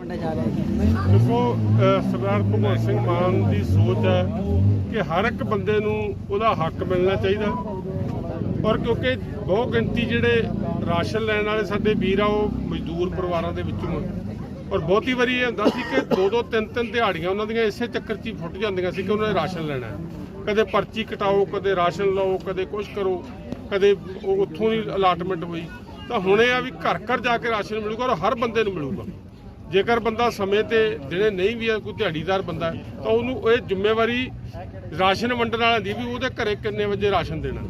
ਦੇਖੋ ਸਰਦਾਰ ਭਗਵੰਤ ਸਿੰਘ ਮਾਨ ਦੀ ਸੋਚ ਹੈ ਕਿ ਹਰ ਇੱਕ ਬੰਦੇ ਨੂੰ ਉਹਦਾ ਹੱਕ ਮਿਲਣਾ ਚਾਹੀਦਾ। ਔਰ ਕਿਉਂਕਿ ਬਹੁ ਗਿਣਤੀ ਜਿਹੜੇ ਰਾਸ਼ਨ ਲੈਣ ਵਾਲੇ ਸਾਡੇ ਵੀਰ ਆ, ਉਹ ਮਜ਼ਦੂਰ ਪਰਿਵਾਰਾਂ ਦੇ ਵਿੱਚੋਂ ਆ। ਔਰ ਬਹੁਤੀ ਵਾਰੀ ਇਹ ਹੁੰਦਾ ਸੀ ਕਿ ਦੋ ਦੋ ਤਿੰਨ ਤਿੰਨ ਦਿਹਾੜੀਆਂ ਉਹਨਾਂ ਦੀਆਂ ਇਸੇ ਚੱਕਰ 'ਚ ਹੀ ਫੁੱਟ ਜਾਂਦੀਆਂ ਸੀ ਕਿ ਉਹਨਾਂ ਨੇ ਰਾਸ਼ਨ ਲੈਣਾ ਕਦੇ ਪਰਚੀ ਕਟਾਓ, ਕਦੇ ਰਾਸ਼ਨ ਲਓ, ਕਦੇ ਕੁਝ ਕਰੋ, ਕਦੇ ਉਹ ਉੱਥੋਂ ਹੀ ਅਲਾਟਮੈਂਟ ਹੋਈ। ਤਾਂ ਹੁਣ ਇਹ ਆ ਵੀ ਘਰ ਘਰ ਜਾ ਕੇ ਰਾਸ਼ਨ ਮਿਲੂਗਾ ਔਰ ਹਰ ਬੰਦੇ ਨੂੰ ਮਿਲੂਗਾ। ਜੇਕਰ ਬੰਦਾ ਸਮੇਂ ਤੇ ਜਿਹੜੇ ਨਹੀਂ ਵੀ ਕੋਈ ਦਿਹਾੜੀਦਾਰ ਬੰਦਾ ਤਾਂ ਉਹਨੂੰ ਇਹ ਜ਼ਿੰਮੇਵਾਰੀ ਰਾਸ਼ਨ ਵੰਡਣ ਵਾਲਿਆਂ ਦੀ ਵੀ ਉਹਦੇ ਘਰੇ ਕਿੰਨੇ ਵਜੇ ਰਾਸ਼ਨ ਦੇਣਾ।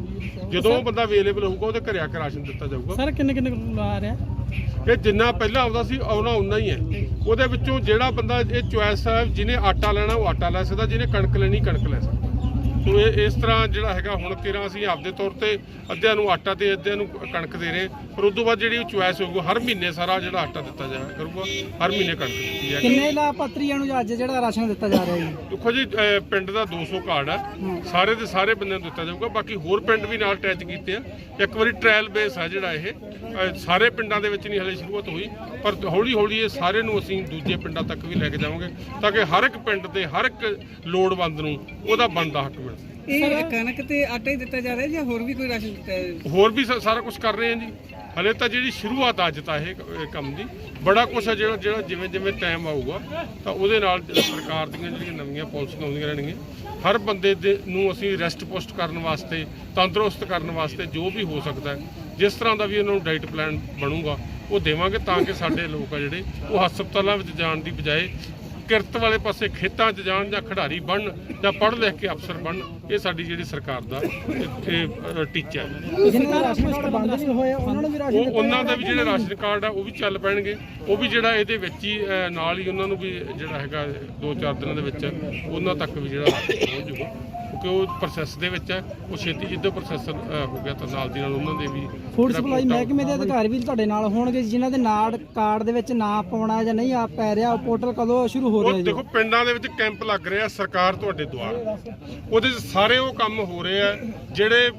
ਜਦੋਂ ਉਹ ਬੰਦਾ ਅਵੇਲੇਬਲ ਹੋਊਗਾ ਉਹਦੇ ਘਰੇ ਆ ਕੇ ਰਾਸ਼ਨ ਦਿੱਤਾ ਜਾਊਗਾ। ਸਰ ਕਿੰਨੇ ਕਿੰਨੇ ਆ ਰਿਹਾ? ਇਹ ਜਿੰਨਾ ਪਹਿਲਾਂ ਆਉਂਦਾ ਸੀ ਆਉਣਾ ਉਨਾ ਹੀ ਹੈ। ਉਹਦੇ ਵਿੱਚੋਂ ਜਿਹੜਾ ਬੰਦਾ ਇਹ ਚੁਆਇਸ ਹੈ ਜਿਹਨੇ ਆਟਾ ਲੈਣਾ ਉਹ ਆਟਾ ਲੈ ਸਕਦਾ ਜਿਹਨੇ ਕਣਕ ਲੈਣੀ ਕਣਕ ਲੈ ਸਕਦਾ। ਸੋ ਇਹ ਇਸ ਤਰ੍ਹਾਂ ਜਿਹੜਾ ਹੈਗਾ ਹੁਣ ਕਿਰਾਂ ਅਸੀਂ ਆਪਦੇ ਤੌਰ ਤੇ ਅੱਧਿਆਂ ਨੂੰ ਆਟਾ ਤੇ ਅੱਧਿਆਂ ਨੂੰ ਕਣਕ ਦੇ ਰਹੇ। ਪਰ ਉਸ ਤੋਂ ਬਾਅਦ ਜਿਹੜੀ ਚੁਆਇਸ ਹੋਊਗੀ ਹਰ ਮਹੀਨੇ ਸਾਰਾ ਜਿਹੜਾ ਆਟਾ ਦਿੱਤਾ ਜਾਇਆ ਕਰੂਗਾ। ਹਰ ਮਹੀਨੇ ਕਣਕ ਦਿੱਤੀ ਜਾਏਗੀ। ਕਿੰਨੇ ਲਾਭਪਾਤਰੀਆਂ ਨੂੰ ਅੱਜ ਜਿਹੜਾ ਰਾਸ਼ਨ ਦਿੱਤਾ ਜਾ ਰਿਹਾ ਹੈ ਦੇਖੋ ਜੀ ਪਿੰਡ ਦਾ 200 ਕਾਰਡ ਹੈ। ਸਾਰੇ ਦੇ ਸਾਰੇ ਬੰਦਿਆਂ ਨੂੰ ਦਿੱਤਾ ਜਾਊਗਾ। ਬਾਕੀ ਹੋਰ ਪਿੰਡ ਵੀ ਨਾਲ ਅਟੈਚ ਕੀਤੇ ਆ। ਇੱਕ ਵਾਰੀ ਟ੍ਰਾਇਲ ਬੇਸ ਆ ਜਿਹੜਾ ਇਹ। ਸਾਰੇ ਪਿੰਡਾਂ ਦੇ ਵਿੱਚ ਨਹੀਂ ਹਲੇ ਸ਼ੁਰੂਆਤ ਹੋਈ। ਪਰ ਹੌਲੀ ਹੌਲੀ ਇਹ ਸਾਰੇ ਨੂੰ ਅਸੀਂ ਦੂਜੇ ਪਿੰਡਾਂ ਤੱਕ ਵੀ ਲੈ ਕੇ ਜਾਵਾਂਗੇ ਤਾਂ ਕਿ ਹਰ ਇੱਕ ਪਿੰਡ ਦੇ ਹਰ ਇੱਕ ਲੋੜਵੰਦ ਨੂੰ ਉਹਦਾ ਬਣਦਾ ਹੱਕ ਇਹ ਕਣਕ ਤੇ ਆਟਾ ਹੀ ਦਿੱਤਾ ਜਾ ਰਿਹਾ ਜਾਂ ਹੋਰ ਵੀ ਕੋਈ ਰਾਸ਼ਨ ਦਿੱਤਾ ਹੈ ਹੋਰ ਵੀ ਸ- ਸਾਰਾ ਕੁਝ ਕਰ ਰਹੇ ਹਾਂ ਜੀ। ਹਲੇ ਤਾਂ ਜਿਹੜੀ ਸ਼ੁਰੂਆਤ ਅੱਜ ਤਾਂ ਇਹ ਕ- ਇਹ ਕੰਮ ਦੀ। ਬੜਾ ਕੁਝ ਹੈ ਜਿਹੜਾ ਜਿਹੜਾ ਜਿਵੇਂ ਜਿਵੇਂ ਟਾਈਮ ਆਊਗਾ ਤਾਂ ਉਹਦੇ ਨਾਲ ਜਿਹੜਾ ਸਰਕਾਰ ਦੀਆਂ ਜਿਹੜੀਆਂ ਨਵੀਆਂ ਪਾਲਿਸੀਆਂ ਆਉਂਦੀਆਂ ਰਹਿਣਗੀਆਂ। ਹਰ ਬੰਦੇ ਦੇ ਨੂੰ ਅਸੀਂ ਰੈਸਟ ਪੋਸਟ ਕਰਨ ਵਾਸਤੇ ਤੰਦਰੁਸਤ ਕਰਨ ਵਾਸਤੇ ਜੋ ਵੀ ਹੋ ਸਕਦਾ ਹੈ ਜਿਸ ਤਰ੍ਹਾਂ ਦਾ ਵੀ ਉਹਨਾਂ ਨੂੰ ਡਾਈਟ ਪਲਾਨ ਬਣੂਗਾ ਉਹ ਦੇਵਾਂਗੇ ਤਾਂ ਕਿ ਸਾਡੇ ਲੋਕ ਆ ਜਿਹੜੇ ਉਹ ਹਸਪਤਾਲਾਂ ਵਿੱਚ ਜਾਣ ਦੀ ਬਜਾਏ ਕਿਰਤ ਵਾਲੇ ਪਾਸੇ ਖੇਤਾਂ 'ਚ ਜਾਣ ਜਾਂ ਖਿਡਾਰੀ ਬਣਨ ਜਾਂ ਪੜ੍ਹ ਲਿਖ ਕੇ ਅਫਸਰ ਬਣਨ ਇਹ ਸਾਡੀ ਜਿਹੜੀ ਸਰਕਾਰ ਦਾ ਅ, ਟੀਚਾ ਹੈ। ਉਹ ਉਹਨਾਂ ਦੇ ਵੀ ਜਿਹੜੇ ਰਾਸ਼ਨ ਕਾਰਡ ਆ ਉਹ ਵੀ ਚੱਲ ਪੈਣਗੇ। ਉਹ ਵੀ ਜਿਹੜਾ ਇਹਦੇ ਵਿੱਚ ਹੀ ਨਾਲ ਹੀ ਉਹਨਾਂ ਨੂੰ ਵੀ ਜਿਹੜਾ ਹੈਗਾ ਦੋ ਚਾਰ ਦਿਨਾਂ ਦੇ ਵਿੱਚ ਉਹਨਾਂ ਤੱਕ ਵੀ ਜਿਹੜਾ ਪਹੁੰਚ ਜਾਊਗਾ। ਕਿਉਂਕਿ ਉਹ ਪ੍ਰੋਸੈਸ ਦੇ ਵਿੱਚ ਹੈ ਉਹ ਛੇਤੀ ਜਿੱਦੋਂ ਪ੍ਰੋਸੈਸ ਹੋ ਗਿਆ ਤਾਂ ਨਾਲ ਦੀ ਨਾਲ ਉਹਨਾਂ ਦੇ ਵੀ ਫੂਡ ਸਪਲਾਈ ਮਹਿਕਮੇ ਦੇ ਅਧਿਕਾਰੀ ਵੀ ਤੁਹਾਡੇ ਨਾਲ ਹੋਣਗੇ ਜਿਨ੍ਹਾਂ ਦੇ ਨਾੜ ਕਾਰਡ ਦੇ ਵਿੱਚ ਨਾਂ ਪਾਉਣਾ ਜਾਂ ਨਹੀਂ ਆ ਪੈ ਰਿਹਾ ਉਹ ਪੋਰਟਲ ਕਦੋਂ ਸ਼ੁਰੂ ਹੋ ਰਿਹਾ ਜੀ? ਦੇਖੋ ਪਿੰਡਾਂ ਦੇ ਵਿੱਚ ਕੈਂਪ ਲੱਗ ਰਿਹਾ ਸਰਕਾਰ ਤੁਹਾਡੇ ਦੁਆਰ। ਉਹਦੇ ਸਾਰੇ ਉਹ ਕੰਮ ਹੋ ਰਹੇ ਆ ਜਿਹੜੇ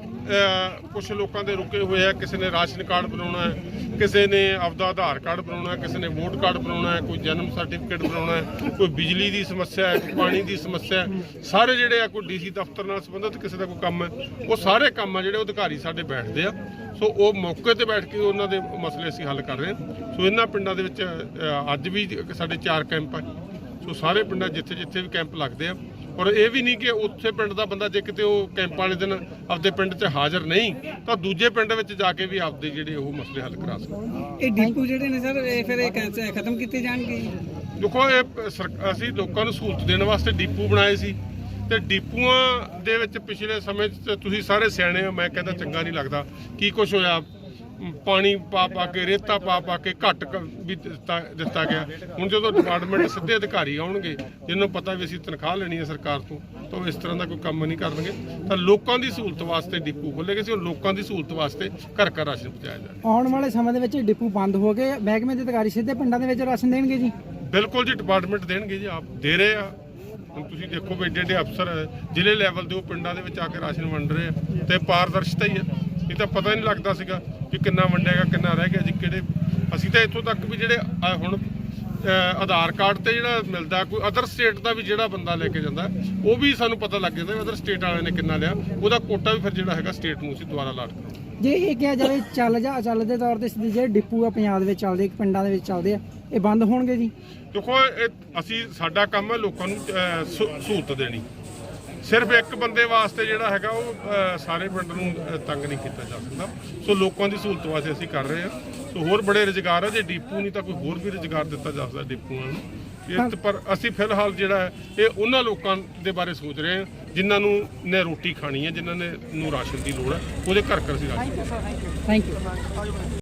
ਕੁਝ ਲੋਕਾਂ ਦੇ ਰੁਕੇ ਹੋਏ ਆ ਕਿਸੇ ਨੇ ਰਾਸ਼ਨ ਕਾਰਡ ਬਣਾਉਣਾ ਹੈ ਕਿਸੇ ਨੇ ਆਪਦਾ ਆਧਾਰ ਕਾਰਡ ਬਣਾਉਣਾ ਕਿਸੇ ਨੇ ਵੋਟ ਕਾਰਡ ਬਣਾਉਣਾ ਕੋਈ ਜਨਮ ਸਰਟੀਫਿਕੇਟ ਬਣਾਉਣਾ ਕੋਈ ਬਿਜਲੀ ਦੀ ਸਮੱਸਿਆ ਹੈ, ਕੋਈ ਪਾਣੀ ਦੀ ਸਮੱਸਿਆ ਹੈ, ਸਾਰੇ ਜਿਹੜੇ ਆ ਕੋਈ ਡੀਸੀ ਦਫ਼ਤਰ ਨਾਲ ਸੰਬੰਧਿਤ ਕਿਸੇ ਦਾ ਕੋਈ ਕੰਮ ਹੈ, ਉਹ ਸਾਰੇ ਕੰਮ ਆ ਜਿਹੜੇ ਉਹ ਅਧਿਕਾਰੀ ਸਾਡੇ ਬੈਠਦੇ ਆ। ਸੋ ਉਹ ਮੌਕੇ ਤੇ ਬੈਠ ਕੇ ਉਹਨਾਂ ਦੇ ਮਸਲੇ ਅਸੀਂ ਹੱਲ ਕਰ ਰਹੇ ਹਾਂ। ਸੋ ਇਹਨਾਂ ਪਿੰਡਾਂ ਦੇ ਵਿੱਚ ਅੱਜ ਵੀ ਸਾਡੇ ਚਾਰ ਕੈਂਪ ਆ। ਸੋ ਸਾਰੇ ਪਿੰਡਾਂ ਜਿੱਥੇ ਜਿੱਥੇ ਵੀ ਕੈਂਪ ਲੱਗਦੇ ਆ ਔਰ ਇਹ ਵੀ ਨਹੀਂ ਕਿ ਉੱਥੇ ਪਿੰਡ ਦਾ ਬੰਦਾ ਜੇ ਕਿਤੇ ਉਹ ਕੈਂਪ ਵਾਲੇ ਦਿਨ ਆਪਦੇ ਪਿੰਡ 'ਚ ਹਾਜ਼ਰ ਨਹੀਂ ਤਾਂ ਦੂਜੇ ਪਿੰਡ ਵਿੱਚ ਜਾ ਕੇ ਵੀ ਆਪਦੇ ਜਿਹੜੇ ਉਹ ਮਸਲੇ ਹੱਲ ਕਰਾ ਸਕਦਾ ਇਹ ਡਿਪੂ ਜਿਹੜੇ ਨੇ ਸਰ ਇਹ ਫਿਰ ਇਹ ਖਤਮ ਕੀਤੇ ਜਾਣਗੇ ਦੇਖੋ ਇਹ ਅਸੀਂ ਲੋਕਾਂ ਨੂੰ ਸਹੂਲਤ ਦੇਣ ਵਾਸਤੇ ਡੀਪੂ ਬਣਾਏ ਸੀ। ਤੇ ਡੀਪੂਆਂ ਦੇ ਵਿੱਚ ਪਿਛਲੇ ਸਮੇਂ 'ਚ ਤੁਸੀਂ ਸਾਰੇ ਸਿਆਣੇ ਹੋ ਮੈਂ ਕਹਿੰਦਾ ਚੰਗਾ ਨਹੀਂ ਲੱਗਦਾ। ਕੀ ਕੁਝ ਹੋਇਆ? ਪਾਣੀ ਪਾ ਪਾ ਕੇ ਰੇਤਾ ਪਾ ਪਾ ਕੇ ਘੱਟ ਕ- ਵੀ ਦਿੱਤਾ ਦਿੱਤਾ ਗਿਆ। ਹੁਣ ਜਦੋਂ ਡਿਪਾਰਟਮੈਂਟ ਸਿੱਧੇ ਅਧਿਕਾਰੀ ਆਉਣਗੇ ਜਿਨ੍ਹਾਂ ਨੂੰ ਪਤਾ ਵੀ ਅਸੀਂ ਤਨਖਾਹ ਲੈਣੀ ਹੈ ਸਰਕਾਰ ਤੋਂ ਤਾਂ ਉਹ ਇਸ ਤਰ੍ਹਾਂ ਦਾ ਕੋਈ ਕੰਮ ਨਹੀਂ ਕਰਨਗੇ ਤਾਂ ਲੋਕਾਂ ਦੀ ਸਹੂਲਤ ਵਾਸਤੇ ਡੀਪੂ ਖੋਲ੍ਹੇਗੇ ਸੀ ਉਹ ਲੋਕਾਂ ਦੀ ਸਹੂਲਤ ਵਾਸਤੇ ਘਰ ਘਰ ਰਾਸ਼ਨ ਪਹੁੰਚਾਇਆ ਜਾਵੇ ਆਉਣ ਵਾਲੇ ਸਮੇਂ ਦੇ ਵਿੱਚ ਡਿਪੂ ਬੰਦ ਹੋ ਗਏ ਮਹਿਕਮੇ ਦੇ ਅਧਿਕਾਰੀ ਸਿੱਧੇ ਪਿੰਡਾਂ ਦੇ ਵਿੱਚ ਰਾਸ਼ਨ ਦੇਣਗੇ ਜੀ। ਬਿਲਕੁਲ ਜੀ ਡਿਪਾਰਟਮੈਂਟ ਦੇਣਗੇ ਜੀ ਆਪ ਦੇ ਰਹੇ ਆ। ਹੁਣ ਤੁਸੀਂ ਦੇਖੋ ਵੀ ਏਡੇ ਏਡੇ ਅਫਸਰ ਜ਼ਿਲ੍ਹੇ ਲੈਵਲ ਦੇ ਉਹ ਪਿੰਡਾਂ ਦੇ ਵਿੱਚ ਆ ਕੇ ਰਾਸ਼ਨ ਵੰਡ ਰਹੇ ਆ ਤੇ ਪਾਰਦਰਸ਼ਤਾ ਹੀ ਆ। ਇਹ ਤਾਂ ਪਤਾ ਹੀ ਨਹੀਂ ਲੱਗਦਾ ਸੀਗਾ ਕਿ ਕਿੰਨਾ ਵੰਡਿਆਗਾ ਕਿੰਨਾ ਰਹਿ ਗਿਆ ਜੀ ਕਿਹੜੇ ਅਸੀਂ ਤਾਂ ਇੱਥੋਂ ਤੱਕ ਵੀ ਜਿਹੜੇ ਹੁਣ ਆਧਾਰ ਕਾਰਡ ਤੇ ਜਿਹੜਾ ਮਿਲਦਾ ਕੋਈ ਅਦਰ ਸਟੇਟ ਦਾ ਵੀ ਜਿਹੜਾ ਬੰਦਾ ਲੈ ਕੇ ਜਾਂਦਾ ਉਹ ਵੀ ਸਾਨੂੰ ਪਤਾ ਲੱਗ ਜਾਂਦਾ ਅਦਰ ਸਟੇਟ ਵਾਲਿਆਂ ਨੇ ਕਿੰਨਾ ਲਿਆ। ਉਹਦਾ ਕੋਟਾ ਵੀ ਫਿਰ ਜਿਹੜਾ ਹੈਗਾ ਸਟੇਟ ਨੂੰ ਅਸੀਂ ਦੁਬਾਰਾ ਲਾਟ ਜੇ ਇਹ ਕਿਹਾ ਜਾਵੇ ਚੱਲ ਜਾ ਚੱਲ ਦੇ ਤੌਰ ਤੇ ਸਿੱਧੇ ਜਿਹੜੇ ਡਿਪੂ ਆ ਪੰਜਾਬ ਦੇ ਵਿੱਚ ਚੱਲਦੇ ਪਿੰਡਾਂ ਦੇ ਵਿੱਚ ਚੱਲਦੇ ਆ ਇਹ ਬੰਦ ਹੋਣਗੇ ਜੀ? ਦੇਖੋ ਅਸੀਂ ਸਾਡਾ ਕੰਮ ਹੈ ਲੋਕਾਂ ਨੂੰ ਸਹੂਲਤ ਦੇਣੀ। ਸਿਰਫ ਇੱਕ ਬੰਦੇ ਵਾਸਤੇ ਜਿਹੜਾ ਹੈਗਾ ਉਹ ਸਾਰੇ ਪਿੰਡ ਨੂੰ ਤੰਗ ਨਹੀਂ ਕੀਤਾ ਜਾ ਸਕਦਾ। ਸੋ ਲੋਕਾਂ ਦੀ ਸਹੂਲਤ ਵਾਸਤੇ ਅਸੀਂ ਕਰ ਰਹੇ ਹਾਂ। ਸੋ ਹੋਰ ਬੜੇ ਰੁਜ਼ਗਾਰ ਆ, ਜੇ ਡੀਪੂ ਨਹੀਂ ਤਾਂ ਕੋਈ ਹੋਰ ਵੀ ਰੁਜ਼ਗਾਰ ਦਿੱਤਾ ਜਾ ਸਕਦਾ ਡੀਪੂਆਂ ਨੂੰ। ਇਹ ਪਰ ਅਸੀਂ ਫਿਲਹਾਲ ਜਿਹੜਾ ਇਹ ਉਹਨਾਂ ਲੋਕਾਂ ਦੇ ਬਾਰੇ ਸੋਚ ਰਹੇ ਹਾਂ, ਜਿਨ੍ਹਾਂ ਨੂੰ ਨੇ ਰੋਟੀ ਖਾਣੀ ਹੈ, ਜਿਨ੍ਹਾਂ ਨੇ ਨੂੰ ਰਾਸ਼ਨ ਦੀ ਲੋੜ ਹੈ, ਉਹਦੇ ਘਰ ਘਰ ਅਸੀਂ ਰਾਸ਼ਨ ਥੈਂਕ ਯੂ